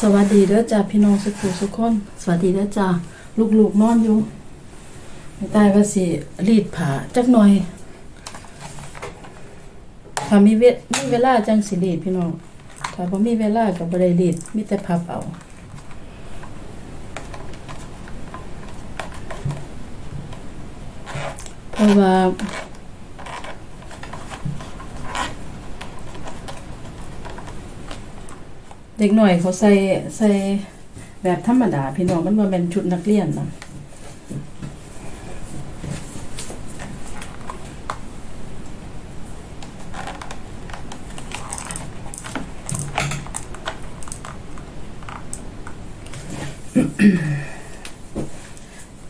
สวัสดีเด้อจ้าพี่น้องสุขุสุขคน สวัสดีเด้อจ้าลูกๆนอนอยู่ไม่ตายว่าสิรีดผ้าจักหน่อยถ้ามีเวมีเวลาจังสิรีดพี่น้องถ้าบ่มีเวลาก็บ่ได้รีดมีแต่พับเอาเพราะว่า ด็กหน่อยเขาใส่ใส่แบบธรรมดา พี่น้องมันว่าเป็นชุดนักเรียนนะ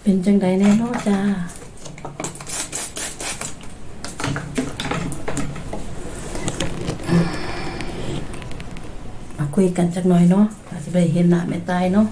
เป็นจังใดแน่นอจ้า คุยกันจักหน่อยเนาะอาจจะไปเห็นหน้าแม่ตายเนาะ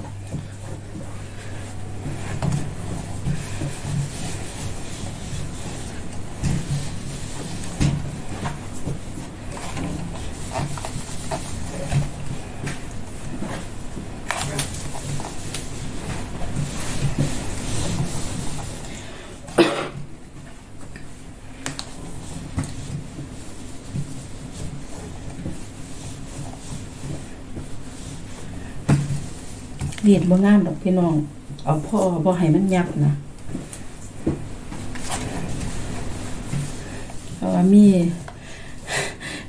เรียนบ่งามดอกพี่น้อง เอาพ่อบ่ให้มันยับนะเพราะว่ามี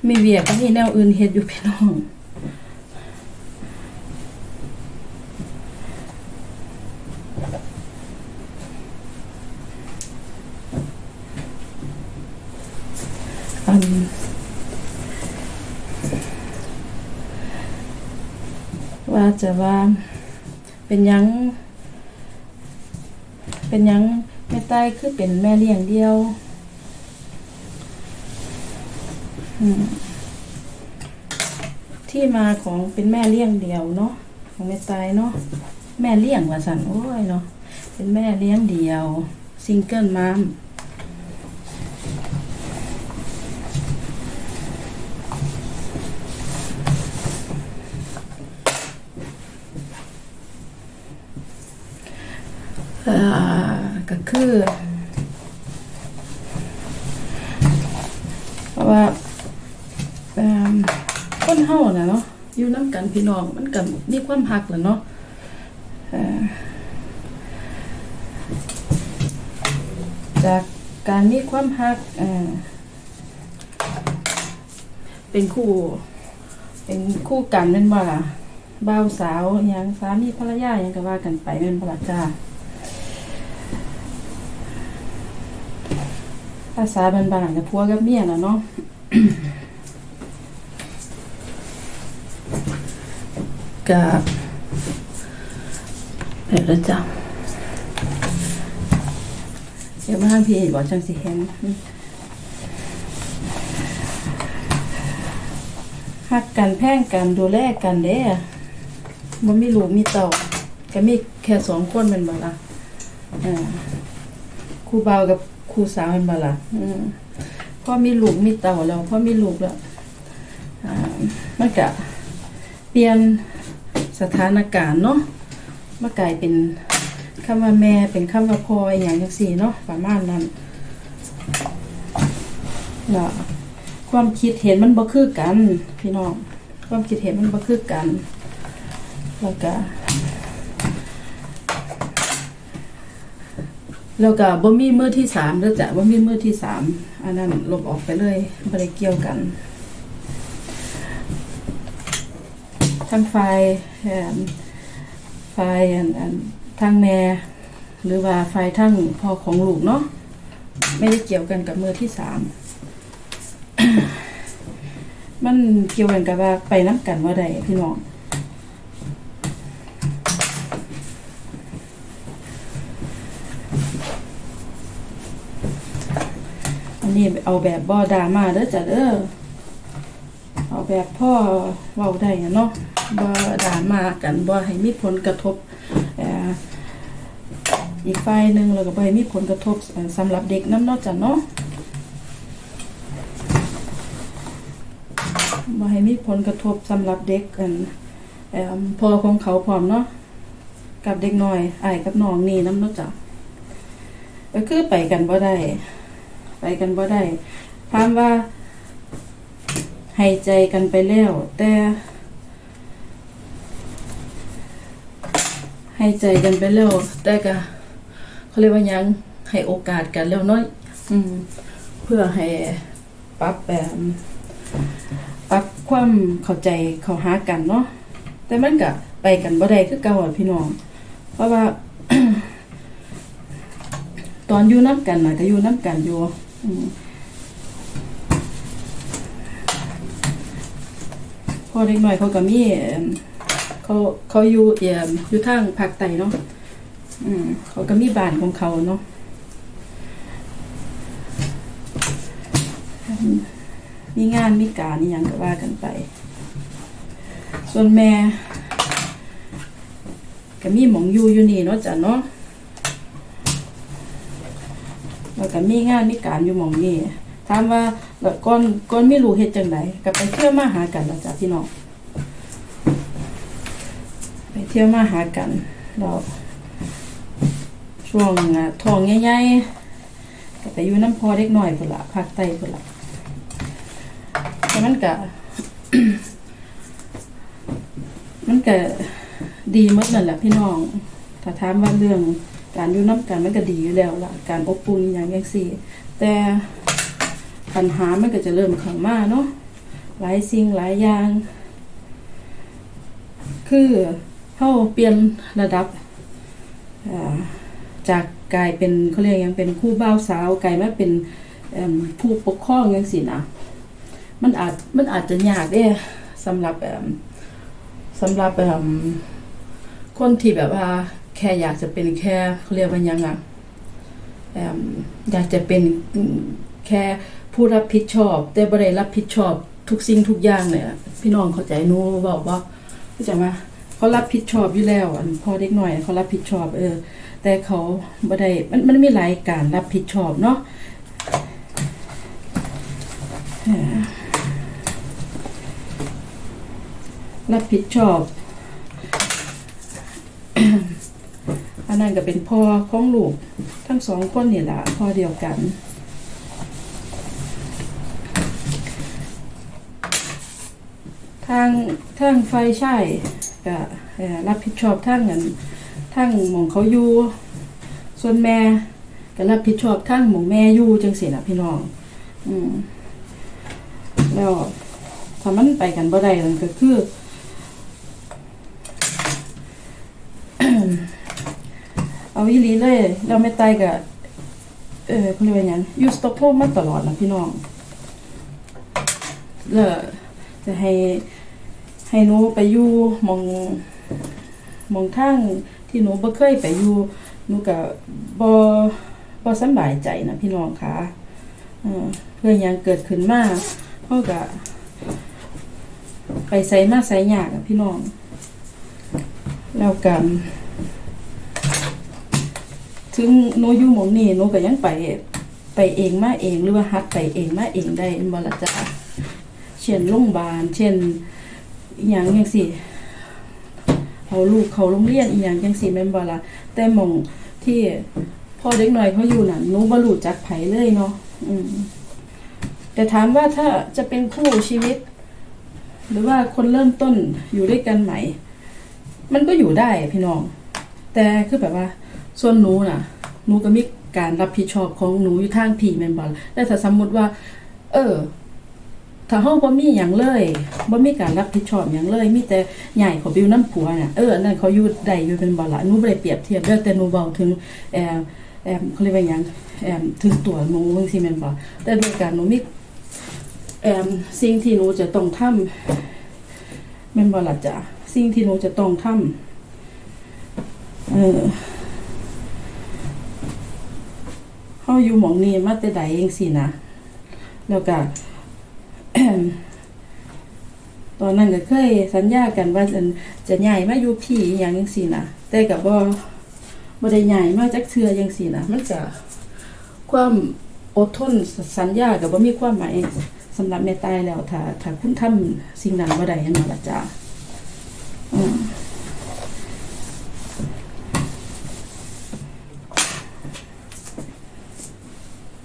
มีเวียกก็มีแนวอื่นเฮ็ดอยู่พี่น้องอันว่าจะว่า เป็นยัง เป็นยังแม่ใต้คือเป็นแม่เลี้ยงเดียวที่มาของเป็นแม่เลี้ยงเดียวเนาะของแม่ใต้เนาะแม่เลี้ยงว่าสันโอ้ยเนาะเป็นแม่เลี้ยงเดียว ซิงเกิลมัม ก็คือเพราะว่าคนเฮาน่ะเนาะอยู่น้ำกันพี่น้องมันก็มีความหักแหละเนาะจากการมีความหักเอ่อเป็นคู่ เป็นคู่กันเป็นว่าบ่าวสาวอย่างสามีภรรยาอย่างก็ว่ากันไปเป็นประจ้า ภาษาบ้านๆกับพัวกับเมียนะเนาะกับเดี๋ยวเราจะเดี๋ยวมาทางพี่บอกจังสิเห็นหักกันแพ่งกันดูแลกันเด้มันมีลูกมีเต่าก็มีแค่สองคนเป็นบ่ล่ะอ่าครูเบาวกับ ครูสาวเป็นบาละอืมพ่อมีลูกมีเต่าแล้วพ่อมีลูกแล้วอ่ามันกะเปลี่ยนสถานการณ์เนาะมากลายเป็นคำว่าแม่เป็นคำว่าพ่ออหย่างจังสี่เนาะประมาณนั้นแล้วความคิดเห็นมันบ่คือกัน พี่น้องความคิดเห็นมันบ่คือกันแล้วก็ แล้วก็บ่มีมือที่สามเด้อจ้ะบ่มีมือที่สามอันนั้นลบออกไปเลยบ่ได้เกี่ยวกัน ทั้งฝ่ายเอิ่มฝ่ายอันอันทางแม่หรือว่าฝ่ายทั้งพ่อของลูกเนาะไม่ได้เกี่ยวกันกับมือที่สามมันเกี่ยวกันกับว่าไปน้ำกันว่าใดพี่น้อง นี้เอาแบบบ่ดราม่าเด้อจ้ะเด้อเอาแบบพ่อเว้าได้เนาะบ่ดราม่ากันบ่ให้มีผลกระทบอีกฝ่ายหนึ่งแล้วก็บ่ให้มีผลกระทบสำหรับเด็กน้ำเนาะจ้ะเนาะบ่ให้มีผลกระทบสำหรับเด็กกันอพ่อของเขาพร้อมเนาะกับเด็กน้อยอ้ายกับน้องนี่น้ำเนาะจ้ะก็คือไปกันบ่ได้ ไปกันบ่ได้ถามว่าให้ใจกันไปแล้ว แต่ให้ใจกันไปแล้วแต่ก็เขาเรียกว่าหยังให้โอกาสกันแล้วเนาะอืม เพื่อให้ปรับแบบปรับความเข้าใจเข้าหากันเนาะแต่มันก็ไปกันบ่ได้คือเก่าอะพี่น้อง เพราะว่า ตอนอยู่น้ำกันน่ะก็อยู่น้ำกันอยู่อืม พอเด็กหน่อยเขาก็มีเอิ่มเขาเขาอยู่เอี่ยมอยู่ทางภาคใต้เนาะอืมเขาก็มีบ้านของเขาเนาะมีงานมีการนี่ยังก็ว่ากันไป ส่วนแม่ก็มีหมองอยู่อยู่นี่เนาะจ้ะเนาะ แล้วก็มีงานมีการอยู่หมองนี่ถามว่าแล้วก่อนก่อนมีลูกเฮ็ดจังไดก็ไปเที่ยวมาหากันแล้วจ้ะพี่น้องไปเที่ยวมาหากันแล้วช่วงท้องใหญ่ๆก็ไปอยู่น้ำพอเด็กน้อยพุ่นละภาคใต้พุ่นละแต่มันก็มันก็ดีมดนั่นแหละพี่น้องถ้าถามว่าเรื่อง การอยู่น้ำกันมันก็ดีอยู่แล้วล่ะการอบอุ่นอย่างย่างสี่ แต่ปัญหามันก็จะเริ่มเข้ามาเนาะหลายสิ่งหลายอย่าง คือเขาเปลี่ยนระดับจากกลายเป็นเขาเรียกยังเป็นคู่บ่าวสาวกลายมาเป็นผู้ปกครองย่างสินะมันอาจมันอาจจะยากเด้สำหรับแบบสำหรับแบบคนที่แบบว่า แค่อยากจะเป็นแค่เขาเรียกว่ายังอะอยากจะเป็นแค่ผู้รับผิดชอบ แต่บ่ได้รับผิดชอบทุกสิ่งทุกอย่างเลยอะพี่น้องเข้าใจนูบอกว่าเข้าใจไหมเขารับผิดชอบอยู่แล้วอันพอเด็กหน่อยเขารับผิดชอบ เออ แต่เขาบ่ได้มันมันไมีหลายการรับผิดชอบเนาะรับผิดชอบ อันนั้นก็เป็นพ่อของลูก ทั้งสองคนนี่แหละพ่อเดียวกันทางทางไฟใช่ก็รับผิดชอบทางเงินทางหมองเขาอยู่ ส่วนแม่ก็รับผิดชอบทางหมองแม่อยู่จังสินะพี่น้อง อืมแล้วถ้ามันไปกันบ่ได้นั่นก็คือ เอาอีหลีเลยเราไม่ตายกับเออเขาเรียกว่าหยังอยู่สต็อกโฮล์มมาตลอดนะพี่น้องแล้วจะให้ให้หนูไปอยู่หมองหมองทางที่หนูบ่เคยไปอยู่หนูก็บ่บ่สำบายใจนะพี่น้องค่ะเออเพื่อหยังเกิดขึ้นมาเฮาก็ไปใส่มาใส่ยากอะพี่น้อง แล้วกัน ถึงหนูอยู่หมองนี่หนูก็ยังไป ไปเองมาเองหรือว่าฮัดไปเองมาเองได้บ่ล่ะจ้ะเช่นโรงพยาบาลเช่นอหย่างจังซี่เอาลูกเขาโรงเรียนอีหยังจังซี่แม่นบ่ล่ะแต่หมองที่พ่อเด็กน้อยเขาอยู่น่ะหนูบ่รู้จักไผเลยเนาะอืมแต่ถามว่าถ้าจะเป็นคู่ชีวิต หรือว่าคนเริ่มต้นอยู่ด้วยกันใหม่ มันก็อยู่ได้พี่น้อง แต่คือแบบว่า ส่วนหนูน่ะหนูก็มีการรับผิดชอบของหนูอยู่ทางพี่แมนบ่ล่ะแต่ถ้าสมมติว่า เออ ถ้าเฮาบ่มีหยังเลยบ่มีการรับผิดชอบหยังเลย มีแต่ใหญ่เขาบิวน้ำผัวน่ะเอออันนั้นเขาอยู่ได้อยู่เป็นบ่ล่ะหนูบ่ได้เปรียบเทียบเด้อแต่หนูเว้าถึงแอมแอมเขาเรียกว่าหยังแอมถึงตัวหนูจังซี่แม่นบ่แต่ด้วยการหนูมีแอมสิ่งที่หนูจะต้องทำแม่นบ่ล่ะจ้ะสิ่งที่หนูจะต้องทำเออ เฮาอยู่หมองนี้มาแต่ใดจังซี่นะแล้วก็ตอนนั้นก็เคยสัญญากันว่าจะจะย้ายมาอยู่พี่อย่างจังซี่นะแต่ก็บ่บ่ได้ย้ายมาจักเทื่อจังซี่นะมันก็ความอดทนสัญญาก็บ่มีความหมายสำหรับแม่ตายแล้วถ้าถ้าคุณทำสิ่งนั้นบ่ได้เห็นล่ะจ้าอืม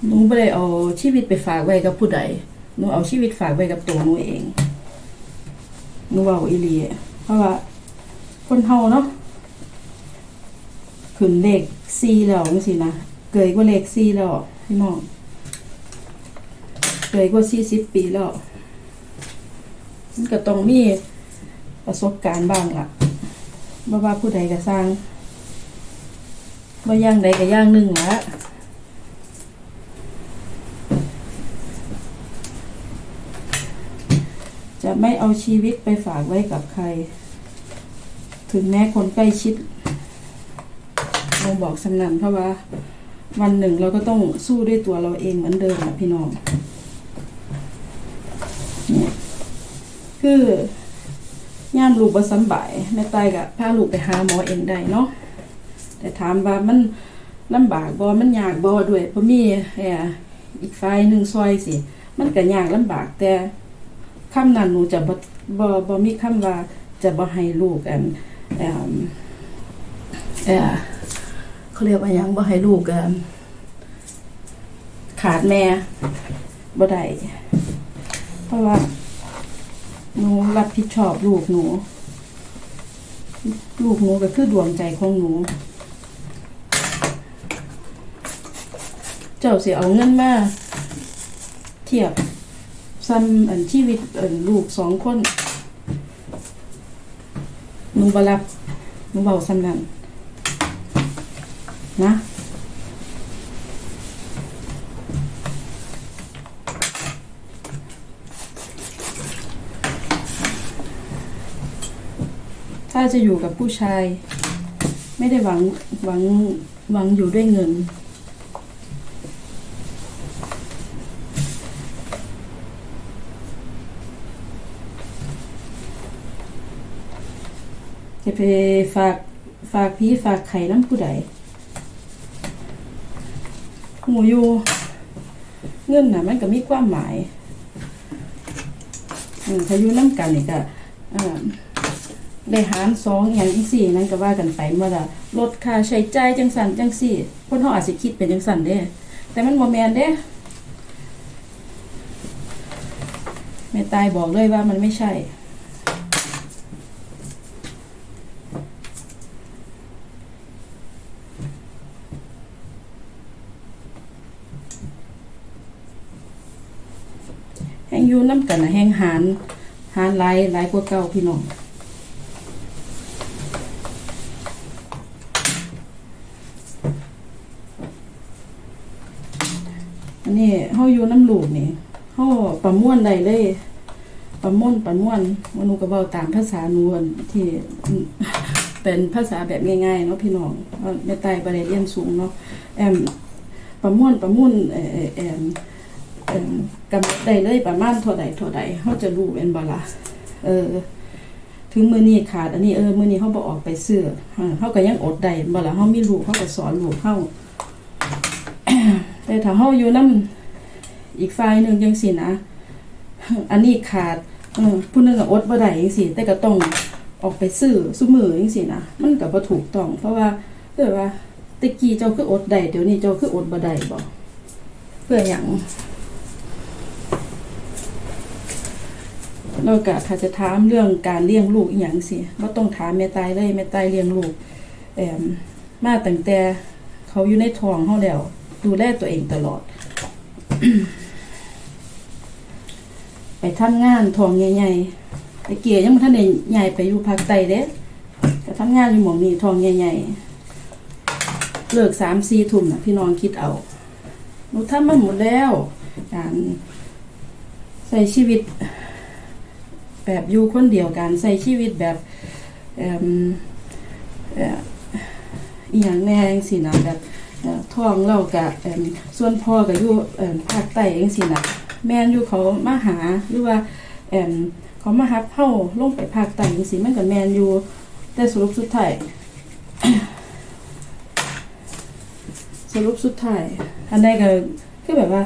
นูไม่ได้เอาชีวิตไปฝากไว้กับผู้ใดหนูเอาชีวิตฝากไว้กับตัวหนูเองหนูเว่าอีหลีเพราะว่า คนเฮาเนาะขึ้นเลขสี่แล้วจังซี่นะเกิดกว่าเลขสี่แล้วพี่น้องเกิดกว่าสี่สิบปีแล้วมันก็ต้องมีประสบการณ์บ้างล่ะบ่ว่าผู้ใดก็สร้างบ่ย่างใดก็ย่างหนึ่งละจะไม่ เอาชีวิตไปฝากไว้กับใคร ถึงแม้คนใกล้ชิดลงบอกสำนันเพราะว่า วันหนึ่งเราก็ต้องสู้ด้วยตัวเราเองเหมือนเดิมนะพี่น้องเนี่ยคือย่ามลูกบ่สำบายแม่ตายกะพาลูกไปหาหมอเองได้เนาะแต่ถามว่ามันลำบากบ่มันยากบ่ด้วยเพราะมีแอ่อีกฝ่ายหนึ่งซอยสิ มันก็ยากลำบากแต่ คำนั้นหนูจะบ่บ่บ่มีคำว่าจะบ่ให้ลูกอันเอ่อเอ่อเขาเรียกว่าหยังบ่ให้ลูกอันขาดแม่บ่ได้เพราะว่าหนูรับผิดชอบลูกหนู ลูกหนูก็คือดวงใจของหนู เจ้าสิเอาเงินมาเทียบ ซ้ำอันชีวิตอันลูกสองคนหนูบรับหนูเบาซ้ำนั้นนะถ้าจะอยู่กับผู้ชาย ไม่ได้หวังหวังหวังอยู่ด้วยเงิน จะไปฝากฝากพี่ฝากไข่น้ำผู้ใดหมูอยู่เงินน่ะมันก็มีความหมายอืมถ้าอยู่น้ำกันนี่ก็อ่าได้หารสองอย่างจังสี่นั่นก็ว่ากันไปเมื่อละลดค่าใช้จ่ายจังสันจังสี่คนเขาอาจจะคิดเป็นจังสันเด้ แต่มันโมแมนเด้แม่ตายบอกเลยว่ามันไม่ใช่ แห้งยูน้ำกันนะแห้งหารหารหลายหลายกว่าเก่าพี่น้องอันนี้เฮาอยู่น้ำลูกนี่เฮาประมวลได้เลยประมวลประมวลมนุก็เว้าตามภาษานูอันที่เป็นภาษาแบบง่ายๆเนาะพี่น้องเพราะแม่ใต้บ่ได้เรียนสูงเนาะแอมประมวลประมวลเอ่อแอม เอ่มกำหนดได้เลยประมาณเท่าใดเท่าใดเฮาจะรู้เป็นบล่ะเออ ถึงมือนี้ขาด อันนี้เออมือนี้เฮาบ่ออกไปซื้อเออเฮาก็ยังอดได้บล่ะเฮาไมีลูกเฮาก็สอนลูกเฮาแต่ถ้าเฮาอยู่นำอีกฝ่ายหนึ่งจังซี่นะอันนี้ขาดออผู้นึงก็อดบ่ได้จังซี่แต่ก็ต้องออกไปซื้อซุมือจังซี่นะมันก็บ่ถูกต้อง เพราะว่าเพื่อว่าตะกี้เจ้าคืออดได้เดี๋ยวนี้เจ้าคืออดบ่ได้บ่เพื่อหยัง แล้วก็ถ้าจะถามเรื่องการเลี้ยงลูกอีหยังสิบ่ต้องถามแม่ตายเลยแม่ตายเลี้ยงลูกแอมมาตั้งแต่เขาอยู่ในท้องเฮาแล้วดูแลตัวเองตลอด ไปทำงานท้องใหญ่ๆไปเกียยังบ่ทันได้ใหญ่ไปอยู่ภาคใต้เด้ก็ทำงานอยู่หม่องนี้ท้องใหญ่ๆเลิกสามสี่ทุ่มนะพี่น้องคิดเอาหนูทำมาหมดแล้วการใส่ชีวิต แบบอยู่คนเดียวกันใส่ชีวิตแบบเอ่มเอ่ออีหยังแน่จังซี่นะแบบเอ่อท้องเรากะเอิ่มส่วนพ่อก็อยู่เอิ่มภาคใต้เองสินะแม่นอยู่เขามาหาหรือว่าเอิ่มเขามาฮับเฮาลงไปภาคใต้จังซี่มันก็แม่นอยู่แต่สรุปสุดท้าย สรุปสุดท้าย อันใดก็คือแบบว่า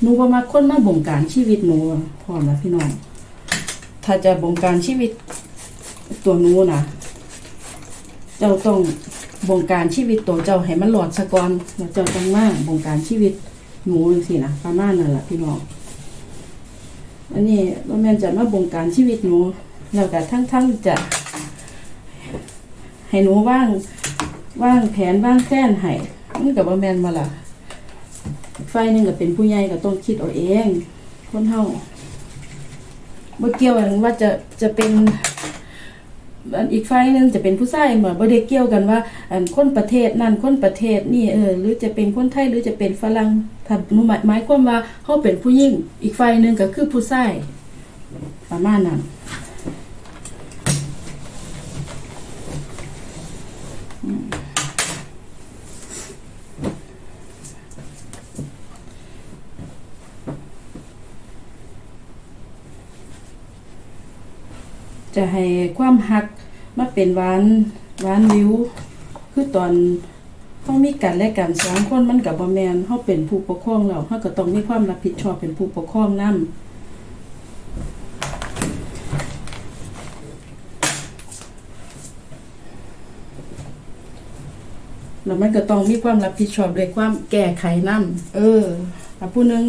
หนูว่ามาคนมาบงการชีวิตหนูพร้อมแล้วพี่น้อง ถ้าจะบงการชีวิตตัวหนูนะเจ้าต้องบงการชีวิตตัวเจ้าให้มันหลอดสะก่อนแล้วเจ้าต้องมาบงการชีวิตหนูจังซี่นะประมาณนั้นล่ะพี่น้องอันนี้บ่แม่นจะมาบงการชีวิตหนูแล้วก็ทั้งๆจะให้หนูว่างว่างแผนว่างแผนให้มันก็บ่แม่นบ่ล่ะ ไฟหนึงก็เป็นผู้ใหญ่ก็ต้องคิดเอาเอง คนเฮาบ่เกี่ยวกันว่าจะจะเป็นอันอีกฝ่ายหนึงจะเป็นผู้ชายเหมือนบ่ได้เกี่ยวกันว่าอันคนประเทศนั่นคนประเทศนี่เออหรือจะเป็นคนไทยหรือจะเป็นฝรั่งถ้าหนูหมายหมายความว่าเฮาเป็นผู้หญิงอีกฝ่ายหนึงก็คือผู้ชายประมาณนั้น จะให้ความหักมาเป็นหวานหวานวิว คือตอนเขามีกันและกันสองคนมันกับบ่แมนเขาเป็นผู้ปกครองแล้วเขาก็ต้องมีความรับผิดชอบเป็นผู้ปกครองนํแล้วมันก็ต้องมีความรับผิดชอบด้วยความแก้ไขนํเออถ้าผู้นึง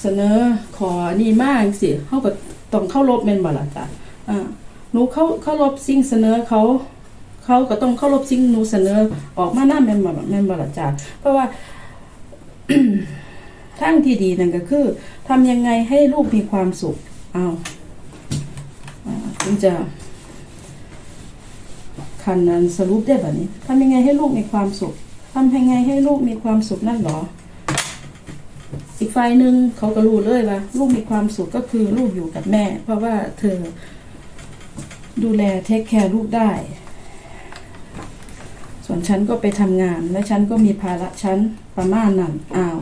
เสนอขอนี่มากสิเขาก็ต้องเข้ารบแม่นบ่ล่ะจ้ะอ่า หนูเขาเขารบสิ่งเสนอเขาเขาก็ต้องเคารพสิ่งหนูเสนอออกมาหน้าแม่นบ่แม่นบ่ล่ะจ้าเพราะว่าทางที่ดีนั่นก็คือทำยังไงให้ลูกมีความสุขเอาอ่าถึงจะคันนั้นสรุปได้แบบนี้ทำยังไงให้ลูกมีความสุขทำยังไงให้ลูกมีความสุขนั่นหรอ อีกฝ่ายหนึ่งเขาก็รู้เลยว่า ลูกมีความสุขก็คือลูกอยู่กับแม่ เพราะว่าเธอ ดูแลเทคแคร์ลูกได้ ส่วนฉันก็ไปทำงาน และฉันก็มีภาระฉันประมาณนั้นอ้าว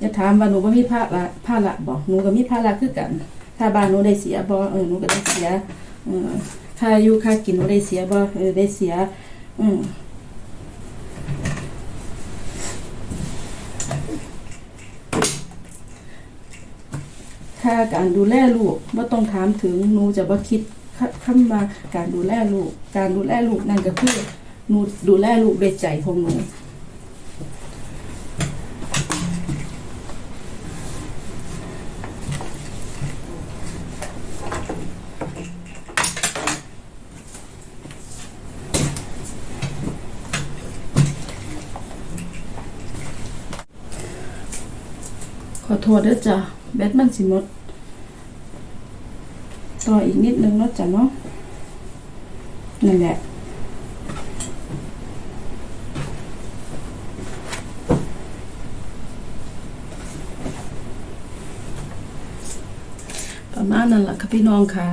อย่าถามว่าหนูก็มีภาระภาระบอกหนูก็มีภาระคือกัน ถ้าบ้านหนูได้เสียบ่เออหนูก็ได้เสียเออค่าอยู่ค่ากินหนูได้เสียบ่เออได้เสีย อืมค่าการดูแลลูกว่าต้องถามถึงหนูจะบ่คิด คำว่าการดูแลลูก การดูแลลูกนั่นก็คือหนูดูแลลูกด้วยใจของหนูขอโทษด้วยจ้ะแบตมันสิหมด ต่ออีกนิดนึงเนาะจ้ะเนาะนั่นแหละประมาณนั้นแหละค่ะพี่น้องค่ะ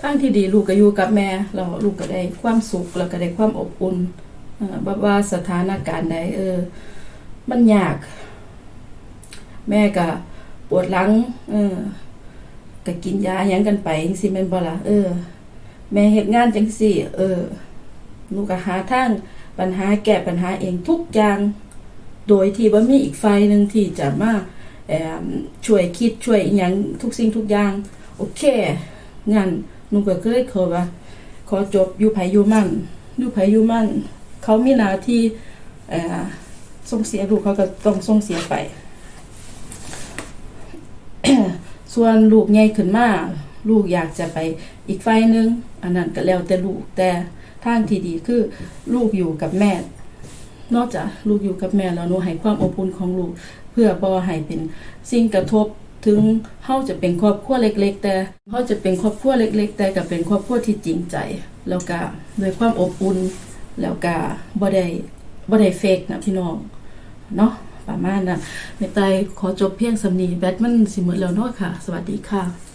ทางที่ดีลูกก็อยู่กับแม่เราลูกก็ได้ความสุขแล้วก็ได้ความอบอุ่นบ่ว่าสถานการณ์ใดเออ มันยาก แม่ก็ ปวดหลัง เออก็กินยายังกันไปจังซี่แม่นบ่ล่ะเออ แม่เฮ็ดงานจังซี่ เออลูกก็หาทางปัญหาแก้ปัญหาเองทุกอย่าง โดยที่บ่มีอีกฝ่ายหนึงที่จะมาเอ่อช่วยคิดช่วยอิหยังทุกสิ่งทุกอย่าง โอเคงั้นหนูก็เลยขอว่า ขอจบอยู่ไผอยู่มั่นอยู่ไผอยู่มั่น เขามีหน้าที่เอ่อส่งเสียลูกเขาก็ต้องส่งเสียไป ส่วนลูกใหญ่ขึ้นมาลูกอยากจะไปอีกไฟหนึง อันนั้นก็แล้วแต่ลูกแต่ทางที่ดีคือลูกอยู่กับแม่ นอกจากลูกอยู่กับแม่แล้วหนูให้ความอบอุ่นของลูก เพื่อบ่ให้เป็นสิ่งกระทบถึงเฮาจะเป็นครอบครัวเล็ก ๆ แต่เฮาจะเป็นครอบครัวเล็ก ๆ แต่ก็เป็นครอบครัวที่จริงใจ แล้วก็ด้วยความอบอุ่นแล้วก็บ่ได้บ่ได้เฟกนะพี่น้องเนาะ ประมาณน่ะในแม่ไตายขอจบเพียงสำนีแบทมันสิหมดแล้วเนาะค่ะ สวัสดีค่ะ